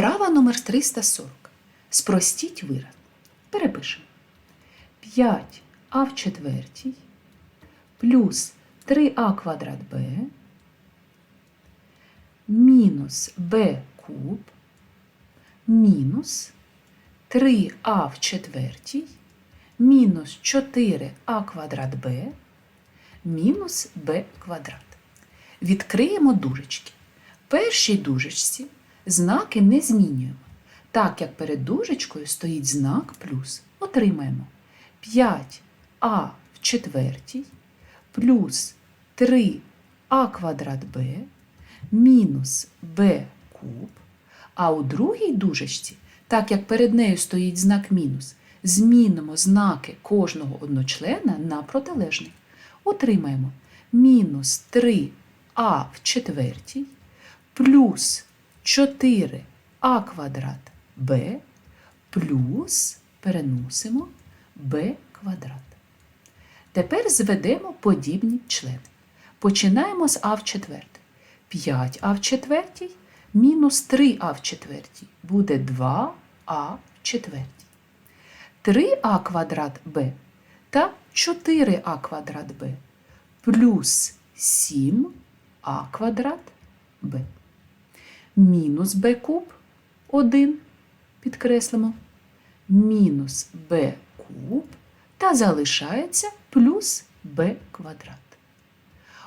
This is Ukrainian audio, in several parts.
Вправа номер 340. Спростіть вираз. Перепишемо. 5а в четвертій плюс 3а квадрат b мінус b куб мінус 3а в четвертій мінус 4а квадрат b мінус b квадрат. Відкриємо дужечки. В першій дужечці знаки не змінюємо. Так як перед дужечкою стоїть знак плюс, отримаємо 5а в четвертій плюс 3а квадрат b мінус b куб. А у другій дужечці, так як перед нею стоїть знак мінус, змінимо знаки кожного одночлена на протилежний. Отримаємо мінус 3а в четвертій плюс 4а квадрат b плюс переносимо b квадрат. Тепер зведемо подібні члени. Починаємо з а в четвертій. 5а в четвертій мінус 3а в четвертій буде 2а в четвертій. 3а квадрат b та 4а квадрат b плюс 7а квадрат b. Мінус b куб 1 підкреслимо, мінус b куб та залишається плюс b квадрат.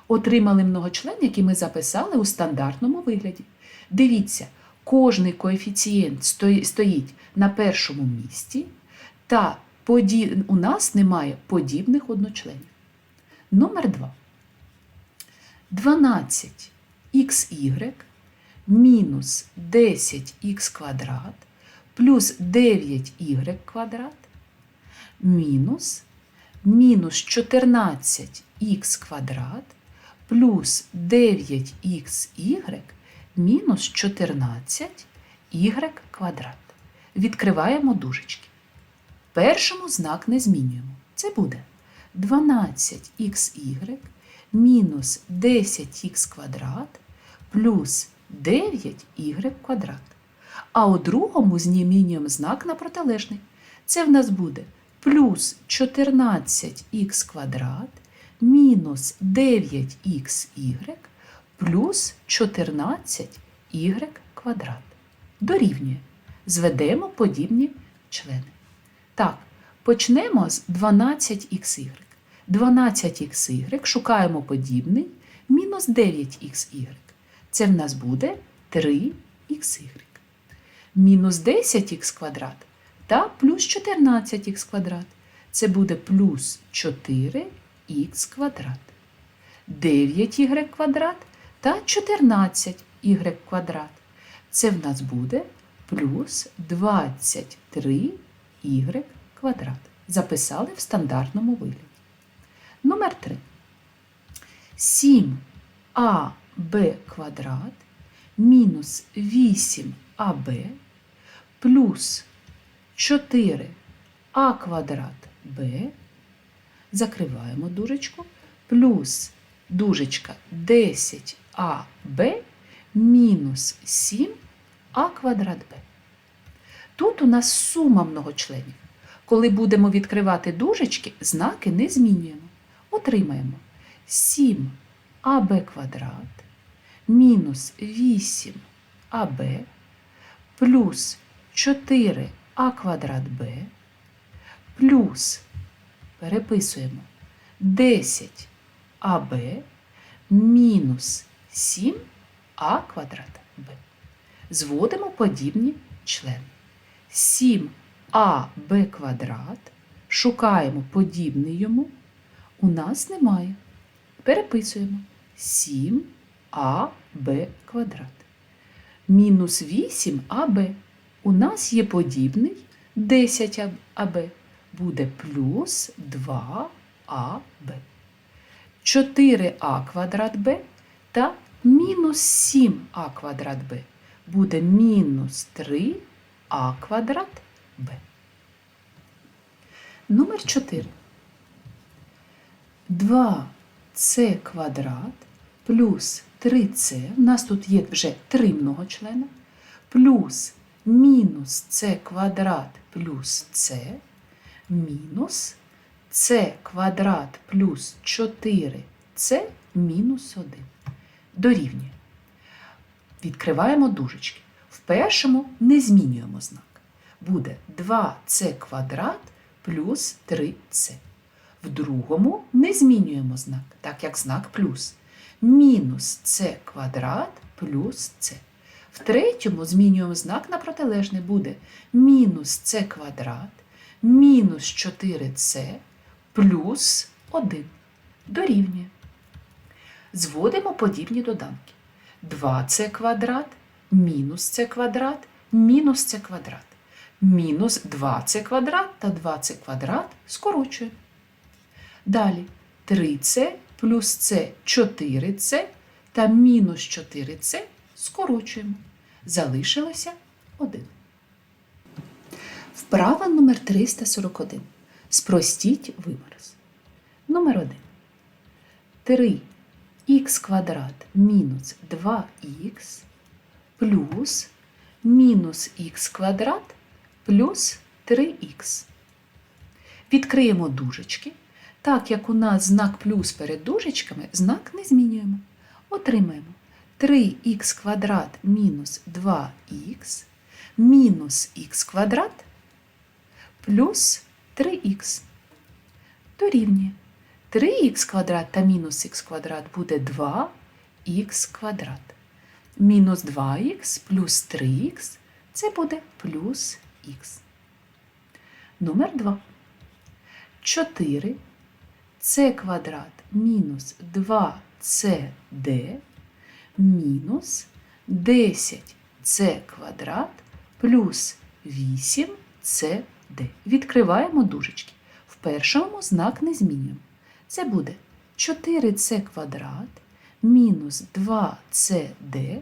Отримали многочлен, який ми записали у стандартному вигляді. Дивіться, кожний коефіцієнт стоїть на першому місці, та у нас немає подібних одночленів. Номер 2. 12xy мінус 10х квадрат плюс 9y квадрат мінус мінус 14х квадрат плюс 9xy мінус 14y квадрат. Відкриваємо дужечки. Першому знак не змінюємо. Це буде 12xy мінус 10х квадрат плюс 9y квадрат. А у другому змінюємо знак на протилежний. Це в нас буде плюс 14х квадрат мінус 9xy плюс 14y квадрат. Дорівнює. Зведемо подібні члени. Так, почнемо з 12xy. 12xy шукаємо подібний мінус 9xy. Це в нас буде 3xy. Мінус 10х квадрат та плюс 14х квадрат. Це буде плюс 4х квадрат. 9y квадрат та 14y квадрат. Це в нас буде плюс 23y квадрат. Записали в стандартному вигляді. Номер 3. 7аб квадрат мінус 8аб плюс 4а квадрат b. Закриваємо дужечку, плюс дужечка 10аб мінус 7а квадрат b. Тут у нас сума многочленів. Коли будемо відкривати дужечки, знаки не змінюємо. Отримаємо 7аб квадрат мінус 8аб плюс 4а квадрат b плюс переписуємо 10аб мінус 7а квадрат b. Зводимо подібні члени. 7аб квадрат. Шукаємо подібний йому. У нас немає. Переписуємо 7аб квадрат. Мінус 8аб. У нас є подібний 10аб. Буде плюс 2аб. 4а квадрат b та мінус 7а квадрат b. Буде мінус 3а квадрат b. Номер 4. 2c квадрат плюс 3c. У нас тут є вже три многочлена. Плюс мінус С квадрат плюс С мінус С квадрат плюс 4С мінус 1. Дорівнює. Відкриваємо дужечки. В першому не змінюємо знак. Буде 2С квадрат плюс 3С. В другому не змінюємо знак, так як знак плюс. Мінус С квадрат плюс С. В третьому змінюємо знак на протилежний буде мінус С квадрат, мінус 4С плюс 1. Дорівнює. Зводимо подібні доданки. 2С квадрат мінус С квадрат мінус С квадрат. Мінус 2С квадрат та 2С квадрат скорочуємо. Далі 3С плюс С 4С та мінус 4С скорочуємо. Залишилося 1. Вправа номер 341. Спростіть вимаз. Номер 1. 3х квадрат мінус 2х плюс мінус х квадрат плюс 3х. Відкриємо дужечки. Так як у нас знак плюс перед дужечками, знак не змінюємо. Отримаємо 3х квадрат мінус 2х мінус х квадрат плюс 3х. Дорівнює. 3х квадрат та мінус х квадрат буде 2х квадрат. Мінус 2х плюс 3х це буде плюс х. Номер 2. 4 с квадрат мінус 2cd мінус 10c квадрат плюс 8cd. Відкриваємо дужечки. В першому знак не змінюємо. Це буде 4c квадрат мінус 2cd,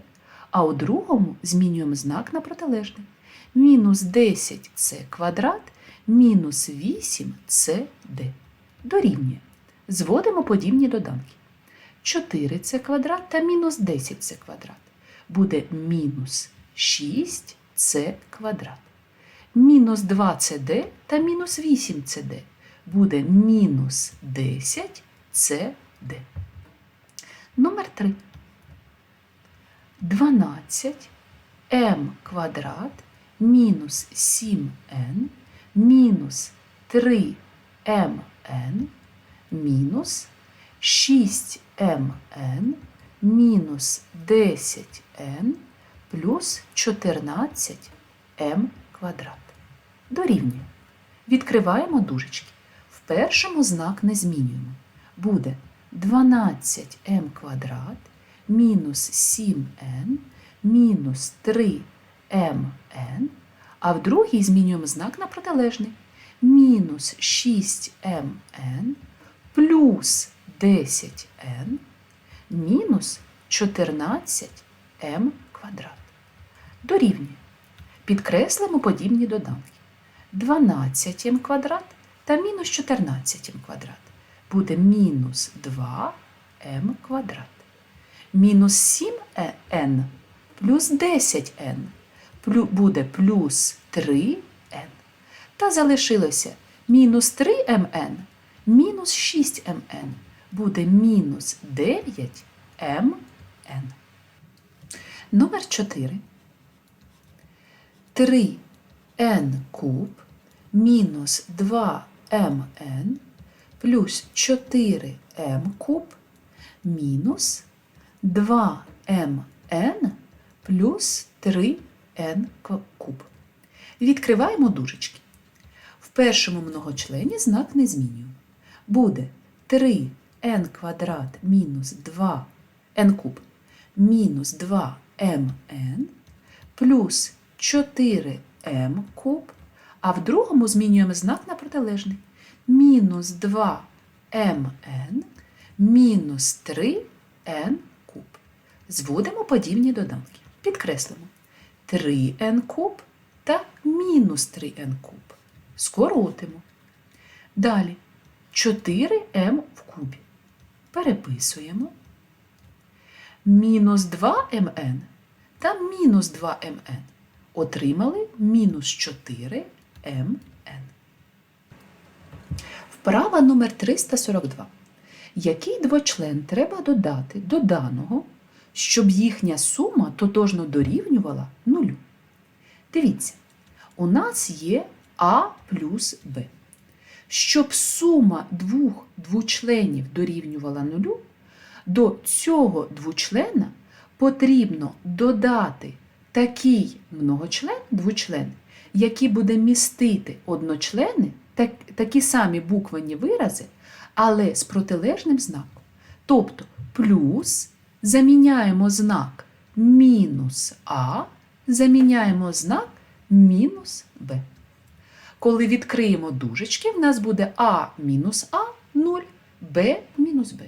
а у другому змінюємо знак на протилежний. Мінус 10c квадрат мінус 8cd. Дорівнює. Зводимо подібні доданки. 4c квадрат та мінус 10c квадрат. Буде мінус 6c квадрат. Мінус 2cd та мінус 8cd. Буде мінус 10cd. Номер 3. 12 m квадрат мінус 7n мінус 3mn мінус 6mn мінус 10n плюс 14m квадрат. Дорівнює. Відкриваємо дужечки. В першому знак не змінюємо. Буде 12m квадрат мінус 7n мінус 3mn, а в другій змінюємо знак на протилежний. Мінус 6mn плюс 10n мінус 14m квадрат. Дорівнює. Підкреслимо подібні доданки. 12m квадрат та мінус 14m квадрат. Буде мінус 2m квадрат. Мінус 7n плюс 10n буде плюс 3n. Та залишилося мінус 3mn мінус 6mn буде мінус 9mn. Номер 4. 3n куб мінус 2mn плюс 4m куб мінус 2mn плюс 3n куб. Відкриваємо дужечки. В першому многочлені знак не змінюємо. Буде 3n квадрат мінус 2n куб мінус 2mn плюс 4m куб, а в другому змінюємо знак на протилежний. Мінус 2mn мінус 3n куб. Зводимо подібні доданки. Підкреслимо 3n куб та мінус 3n куб. Скоротимо. Далі 4m в кубі. Переписуємо. Мінус 2mn та мінус 2mn Отримали мінус 4 МН. Вправа номер 342. Який двочлен треба додати до даного, щоб їхня сума тотожно дорівнювала нулю? Дивіться, у нас є А плюс Б. Щоб сума двох двочленів дорівнювала нулю, до цього двочлена потрібно додати такий многочлен, двочлен, який буде містити одночлени, так, такі самі буквенні вирази, але з протилежним знаком. Тобто плюс заміняємо знак мінус А, заміняємо знак мінус Б. Коли відкриємо дужечки, в нас буде А мінус А 0, Б мінус Б.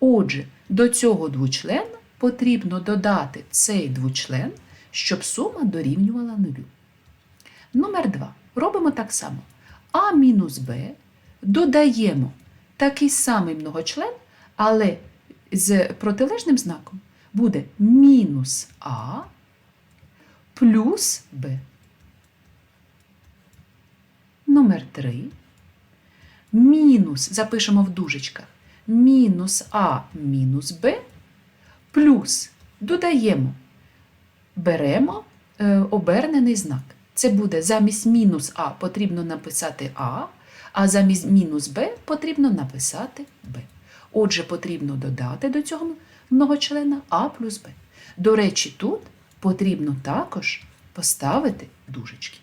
Отже, до цього двочлена потрібно додати цей двочлен, щоб сума дорівнювала нулю. Номер 2. Робимо так само. А мінус Б додаємо такий самий многочлен, але з протилежним знаком буде мінус А плюс Б. Номер 3. Мінус, запишемо в дужечках, мінус А мінус Б плюс додаємо, беремо е, обернений знак. Це буде замість мінус А потрібно написати А, а замість мінус Б потрібно написати Б. Отже, потрібно додати до цього многочлена А плюс Б. До речі, тут потрібно також поставити дужечки.